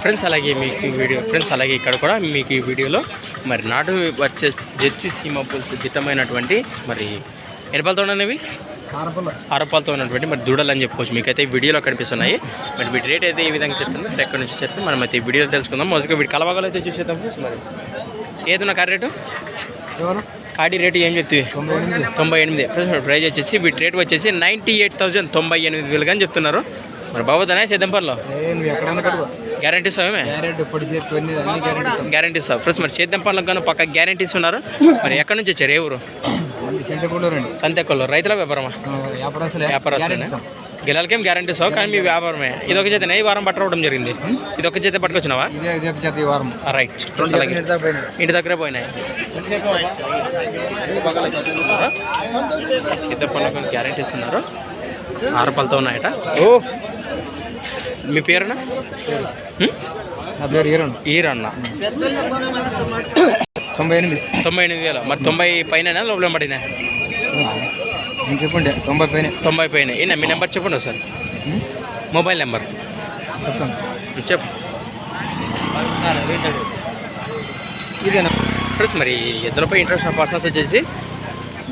Friends అలాగే మీకు ఈ వీడియో ఫ్రెండ్స్ అలాగే ఇక్కడ కూడా మీకు ఈ వీడియోలో మరి నాటు వర్సెస్ జెర్సీ సీమా పుల్స్ దిట్టమైనటువంటి మరి ఎనపాలతో ఉన్నవి ఆరోపాలతో ఉన్నటువంటి మరి దూడలు అని చెప్పుకోవచ్చు. మీకైతే ఈ వీడియోలో కనిపిస్తున్నాయి. మరి వీటి రేట్ అయితే ఈ విధంగా చెప్తుంది మరి ఎక్కడి నుంచి చెప్తే మనం అయితే ఈ వీడియోలో తెలుసుకుందాం. మొదటిగా వీటి కలవగలు అయితే చూసేద్దాం ఫ్రెండ్స్ మరి. ఏదున్న కార్ రేటు? కాడి రేటు ఏం చెప్తుంది తొంభై ఎనిమిది. ప్రైస్ వచ్చేసి వీటి రేట్ వచ్చేసి నైంటీ ఎయిట్ థౌసండ్ తొంభై ఎనిమిది వేలు అని చెప్తున్నారు. మరి బాబోదనే చేద్దాంపర్లో కట్టుకో. గ్యారంటీ సామే గ్యారెంటీ సార్ ఫ్రెండ్స్ మరి చేద్దాం పనులకు కానీ పక్క గ్యారంటీస్ ఉన్నారు. మరి ఎక్కడి నుంచి వచ్చారు? ఏ ఊరు? సంతెక్కల్లో రైతుల వ్యాపారమా? వ్యాపారస్తులేనా గిలాలకేం గ్యారంటీ సార్ కానీ మీ వ్యాపారమే. ఇది ఒక చేతనే? ఈ వారం పట్టడం జరిగింది. ఇది ఒక చేత పట్టుకొచ్చినావా? రైట్. అలాగే ఇంటి దగ్గర పోయినాయి. సిద్ధ పనులకు గ్యారంటీస్ ఉన్నారు ఆరు పళ్ళతో ఉన్నాయట. ఓ! మీ పేరునా? ఈరన్న. తొంభై ఎనిమిది. తొంభై ఎనిమిది వేలు. మరి తొంభై పైన లోపల పడినా? నేను చెప్పండి తొంభై పైన. తొంభై పైన. ఈయన మీ నెంబర్ చెప్పండి సార్ మొబైల్ నెంబర్. చెప్తాను చెప్పు. ఇదేనా? ఫ్రెండ్స్ మరి ఎద్దులపై ఇంట్రెస్ట్ పర్సన్స్ వచ్చేసి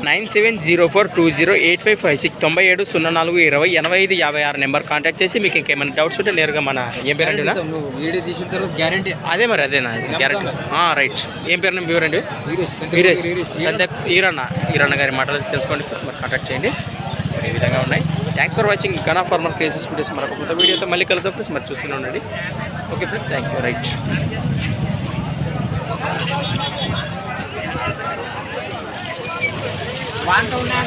nine seven zero four two zero eight five five six తొంభై ఏడు సున్నా నాలుగు ఇరవై ఎనభై ఐదు యాభై ఆరు నెంబర్ కాంటాక్ట్ చేసి మీకు ఇంకేమైనా డౌట్స్ ఉంటే నేరుగా మన ఏం పేరు నువ్వు వీడియో తీసిన తర్వాత గ్యారెంటీ అదే మరి అదేనా? గ్యారెంటీ రైట్ ఏం పేరు నేను వివరండి వీరేష్. సద్య ఈరన్న. ఈరన్న గారి మాటలు తెలుసుకోండి. మరి కాంటాక్ట్ చేయండి. ఈ విధంగా ఉన్నాయి. థ్యాంక్స్ ఫర్ వాచింగ్ గనా ఫార్మర్ కేసెస్ వీడియోస్ మరొక కొత్త వీడియోతో మళ్ళీ కలుద్దాం ఫ్రెండ్స్. మరి చూస్తూనే ఉండండి. Okay friends thank you right વાંધો ના